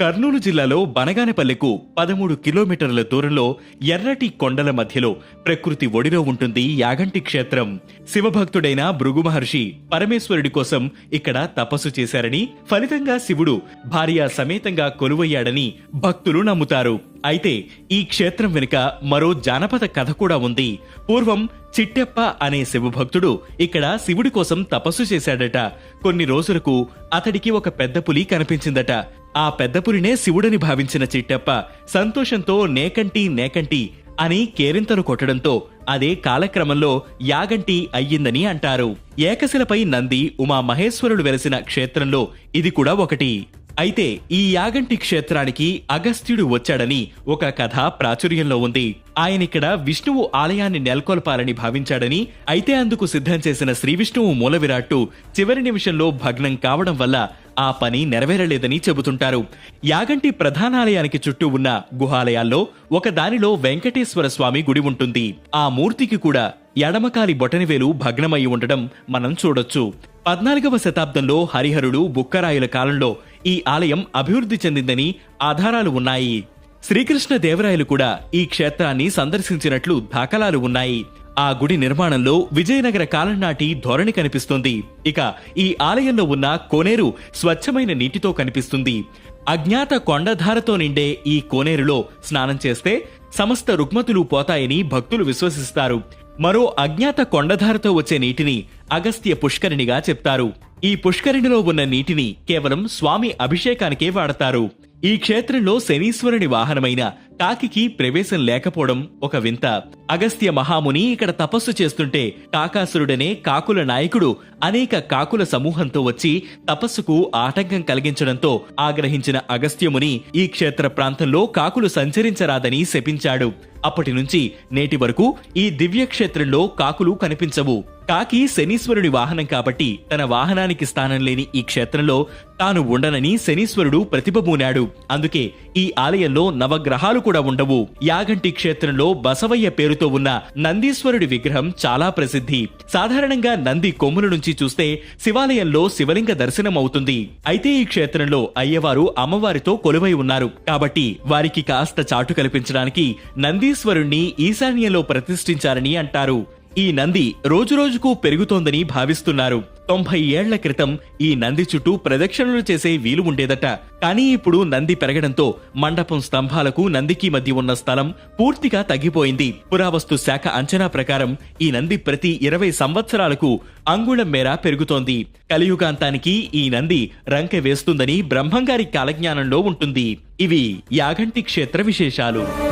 కర్నూలు జిల్లాలో బనగానపల్లెకు పదమూడు కిలోమీటర్ల దూరంలో ఎర్రటి కొండల మధ్యలో ప్రకృతి ఒడిలో ఉంటుంది యాగంటి క్షేత్రం. శివభక్తుడైన భృగు మహర్షి పరమేశ్వరుడి కోసం ఇక్కడ తపస్సు చేశారని ఫలితంగా శివుడు భార్య సమేతంగా కొలువయ్యాడని భక్తులు నమ్ముతారు. అయితే ఈ క్షేత్రం వెనుక మరో జానపద కథ కూడా ఉంది. పూర్వం చిట్టెప్ప అనే శివభక్తుడు ఇక్కడ శివుడి కోసం తపస్సు చేశాడట. కొన్ని రోజులకు అతడికి ఒక పెద్ద పులి కనిపించిందట. ఆ పెద్దపురినే శివుడని భావించిన చిట్టప్ప సంతోషంతో నేకంటి నేకంటి అని కేరింతలు కొట్టడంతో అదే కాలక్రమంలో యాగంటి అయ్యిందని అంటారు. ఏకశిలపై నంది ఉమా మహేశ్వరుడు వెలసిన క్షేత్రంలో ఇది కూడా ఒకటి. అయితే ఈ యాగంటి క్షేత్రానికి అగస్త్యుడు వచ్చాడని ఒక కథ ప్రాచుర్యంలో ఉంది. ఆయనిక్కడ విష్ణువు ఆలయాన్ని నెలకొల్పాలని భావించాడని అయితే అందుకు సిద్ధం చేసిన శ్రీ విష్ణువు మూల విరాట్టు చివరి నిమిషంలో భగ్నం కావడం వల్ల ఆ పని నెరవేరలేదని చెబుతుంటారు. యాగంటి ప్రధానాలయానికి చుట్టూ ఉన్న గుహాలయాల్లో ఒక దానిలో వెంకటేశ్వర స్వామి గుడి ఉంటుంది. ఆ మూర్తికి కూడా ఎడమకాలి బొటనివేలు భగ్నమై ఉండడం మనం చూడొచ్చు. పద్నాలుగవ శతాబ్దంలో హరిహరుడు బుక్కరాయుల కాలంలో ఈ ఆలయం అభివృద్ధి చెందిందని ఆధారాలు ఉన్నాయి. శ్రీకృష్ణ దేవరాయలు కూడా ఈ క్షేత్రాన్ని సందర్శించినట్లు దాఖలాలు ఉన్నాయి. ఆ గుడి నిర్మాణంలో విజయనగర కాలం నాటి ధోరణి కనిపిస్తుంది. ఇక ఈ ఆలయంలో ఉన్న కోనేరు స్వచ్ఛమైన నీటితో కనిపిస్తుంది. అజ్ఞాత కొండధారతో నిండే ఈ కోనేరులో స్నానం చేస్తే సమస్త రుగ్మతులు పోతాయని భక్తులు విశ్వసిస్తారు. మరో అజ్ఞాత కొండధారతో వచ్చే నీటిని అగస్త్య పుష్కరిణిగా చెప్తారు. ఈ పుష్కరిణిలో ఉన్న నీటిని కేవలం స్వామి అభిషేకానికే వాడతారు. ఈ క్షేత్రంలో శనీశ్వరుని వాహనమైన కాకికి ప్రవేశం లేకపోవడం ఒక వింత. అగస్త్య మహాముని ఇక్కడ తపస్సు చేస్తుంటే కాకాసురుడనే కాకుల నాయకుడు అనేక కాకుల సమూహంతో వచ్చి తపస్సుకు ఆటంకం కలిగించడంతో ఆగ్రహించిన అగస్త్యముని ఈ క్షేత్ర ప్రాంతంలో కాకులు సంచరించరాదని శపించాడు. అప్పటి నుంచి నేటి వరకు ఈ దివ్యక్షేత్రంలో కాకులు కనిపించవు. కాకి శనీశ్వరుడి వాహనం కాబట్టి తన వాహనానికి స్థానం లేని ఈ క్షేత్రంలో తాను ఉండనని శనీశ్వరుడు ప్రతిభబూనాడు అందుకే ఈ ఆలయంలో నవగ్రహాలు కూడా ఉండవు. యాగంటి క్షేత్రంలో బసవయ్య పేరుతో ఉన్న నందీశ్వరుడి విగ్రహం చాలా ప్రసిద్ధి. సాధారణంగా నంది కొమ్ముల నుంచి చూస్తే శివాలయంలో శివలింగ దర్శనం అవుతుంది అయితే ఈ క్షేత్రంలో అయ్యవారు అమ్మవారితో కొలువై ఉన్నారు. కాబట్టి వారికి కాస్త చాటు కల్పించడానికి నందీశ్వరుణ్ణి ఈశాన్యంలో ప్రతిష్ఠించారని అంటారు. ఈ నంది రోజురోజుకు పెరుగుతోందని భావిస్తున్నారు. తొంభై ఏళ్ళ క్రితం ఈ నంది చుట్టూ ప్రదక్షిణలు చేసే వీలు ఉండేదట. కానీ ఇప్పుడు నంది పెరగడంతో మండపం స్తంభాలకు నందికి మధ్య ఉన్న స్థలం పూర్తిగా తగ్గిపోయింది. పురావస్తు శాఖ అంచనా ప్రకారం ఈ నంది ప్రతి ఇరవై సంవత్సరాలకు అంగుళం మేర పెరుగుతోంది. కలియుగాంతానికి ఈ నంది రంకె వేస్తుందని బ్రహ్మంగారి కాలజ్ఞానంలో ఉంటుంది. ఇవి యాగంటి క్షేత్ర విశేషాలు.